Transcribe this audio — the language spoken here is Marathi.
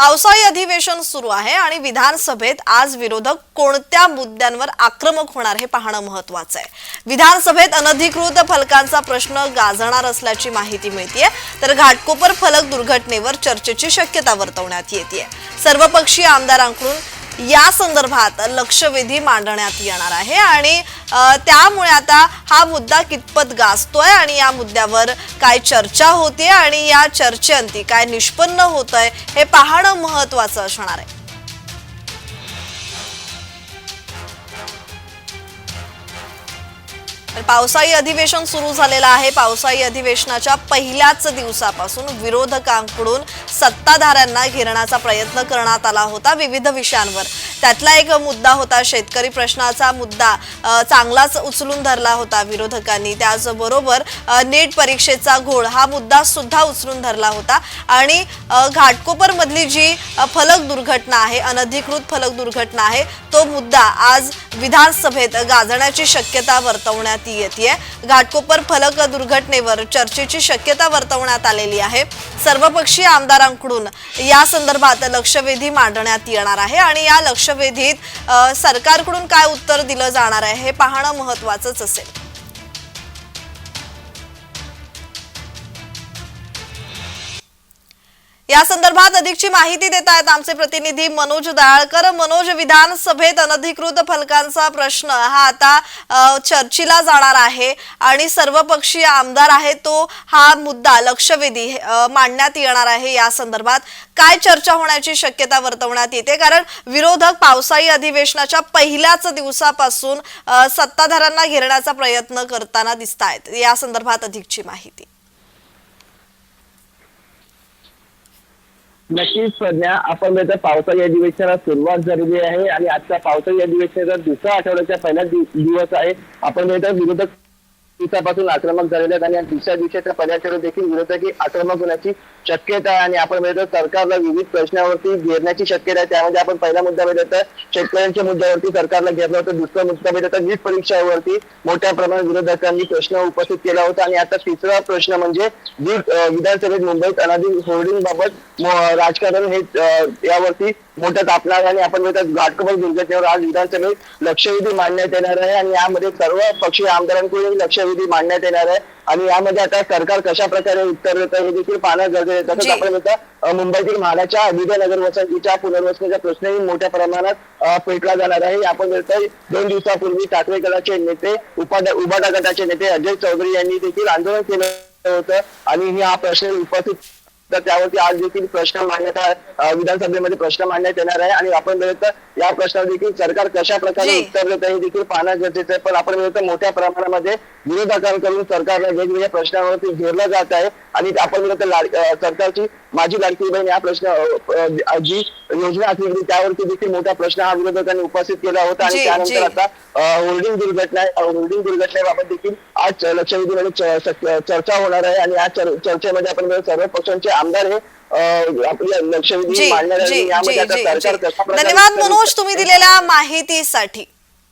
पावसाळी अधिवेशन सुरू आहे आणि विधानसभेत आज विरोधक कोणत्या मुद्द्यांवर आक्रमक होणार हे पाहणं महत्वाचं आहे. विधानसभेत अनधिकृत फलकांचा प्रश्न गाजणार असल्याची माहिती मिळतीये. तर घाटकोपर फलक दुर्घटनेवर चर्चेची शक्यता वर्तवण्यात येते सर्वपक्षीय आमदारांकडून या संदर्भात लक्षवेधी मांडण्यात येणार आहे आणि त्यामुळे आता हा मुद्दा कितपत गाजतोय आणि या मुद्द्यावर काय चर्चा होते आणि या चर्चेअंती काय निष्पन्न होत आहे हे पाहणं महत्वाचं असणार आहे. पावसाळी अधिवेशन सुरू झालेलं आहे. पावसाळी अधिवेशनाच्या पहिल्याच दिवसापासून विरोधकांकडून सत्ताधाऱ्यांना घेरण्याचा प्रयत्न करण्यात आला होता विविध विषयांवर. त्यातला एक मुद्दा होता शेतकरी प्रश्नाचा मुद्दा. चांगलाच उचलून धरला होता विरोधकांनी. त्याचबरोबर नीट परीक्षेचा घोळ हा मुद्दा सुद्धा उचलून धरला होता. आणि घाटकोपर मधली जी फलक दुर्घटना आहे अनधिकृत फलक दुर्घटना आहे तो मुद्दा आज विधानसभेत गाजण्याची शक्यता वर्तवण्यात येते घाटकोपर फलक दुर्घटनेवर चर्चेची शक्यता वर्तवण्यात आलेली आहे. सर्वपक्षीय आमदारांकडून या संदर्भात लक्षवेधी मांडण्यात येणार आहे. आणि या लक्ष लक्षवेधीत सरकारकडून काय उत्तर दिलं जाणार आहे हे पाहणं महत्वाचंच असेल. या संदर्भात अधिकची माहिती देत आहेत आमचे प्रतिनिधी मनोज दाळकर. मनोज विधानसभेत अनधिकृत फलकांचा प्रश्न हा आता चर्चेला जाणार आहे आणि सर्वपक्षीय आमदार आहे तो हा मुद्दा लक्षवेधी मांडण्यात येणार आहे या संदर्भात. काय चर्चा होण्याची शक्यता वर्तवण्यात येते? कारण विरोधक पावसाळी अधिवेशनाच्या पहिल्याच दिवसापासून सत्ताधाऱ्यांना घेरण्याचा प्रयत्न करताना दिसत आहेत या संदर्भात अधिकची माहिती. नक्कीच प्रज्ञा आपण त्याच्या पावसाळी अधिवेशनाला सुरुवात झालेली आहे आणि आजच्या पावसाळी अधिवेशनाचा दुसऱ्या आठवड्याचा पहिला दिवस आहे आपण बघितलं विरोधक दिवसापासून आक्रमक झालेले आहेत आणि दुसऱ्या दिवसाच्या पहिल्या आठवड्यात देखील विरोधक आक्रमक होण्याची शक्यता आहे आणि आपण बघितलं सरकारला विविध प्रश्नावरती घेरण्याची शक्यता आहे. त्यामध्ये आपण पहिला मुद्दा भेटत तर शेतकऱ्यांच्या मुद्द्यावरती सरकारला घेरलं होतं. दुसरा मुद्दा बघितलं तर नीट परीक्षावरती मोठ्या प्रमाणात विरोधकांनी प्रश्न उपस्थित केला होता. आणि आता तिसरा प्रश्न म्हणजे नीट विधानसभेत मुंबईत अनाधिक होर्डिंग बाबत राजकारण हे यावरती मोठं तापणार आणि आपण बघितलं घाटकोपर दुर्घटनेवर आज विधानसभेत लक्षवेधी मांडण्यात येणार आहे. आणि यामध्ये सर्व पक्षीय आमदारांकडून लक्षवेधी मांडण्यात येणार आहे. आणि यामध्ये आता सरकार कशा प्रकारे उत्तर देतं हे देखील पाहणं गरजेचं आहे तसंच. आपण अं, मुंबईतील म्हाडाच्या विजयनगर वसंतीच्या पुनर्वसनाचा प्रश्नही मोठ्या प्रमाणात पेटला जाणार आहे आपण बघतोय दोन दिवसापूर्वी ठाकरे गटाचे नेते उपाडा उबाटा गटाचे नेते अजय चौधरी यांनी देखील आंदोलन केलं होतं आणि ही हा प्रश्न उपस्थित तर त्यावरती आज देखील प्रश्न मांडण्यात विधानसभेमध्ये प्रश्न मांडण्यात येणार आहे आणि आपण बघितलं तर या प्रश्नावर देखील सरकार कशा प्रकारे. उत्तर देत आहे हे देखील पाहणं गरजेचं आहे पण आपण बघितलं मोठ्या प्रमाणामध्ये विरोधकांकडून सरकारला वेगवेगळ्या प्रश्नावरती घेरलं जात आहे. आणि आपण अं, सरकारची माझी लाडकी बहीण या प्रश्न जी योजना असली त्यावरती देखील मोठा प्रश्न हा विरोधकांनी उपस्थित केला होता. आणि त्यानंतर. आता होल्डिंग दुर्घटना होल्डिंग दुर्घटनेबाबत देखील आज लक्षवेधीमध्ये चर्चा होणार आहे. आणि या चर- चर्चेमध्ये आपण सर्व पक्षांचे आमदार हे अं, आपली लक्षवेधी मांडणार आहे यामध्ये आता सरकार धन्यवाद मनोज तुम्ही दिलेल्या माहितीसाठी.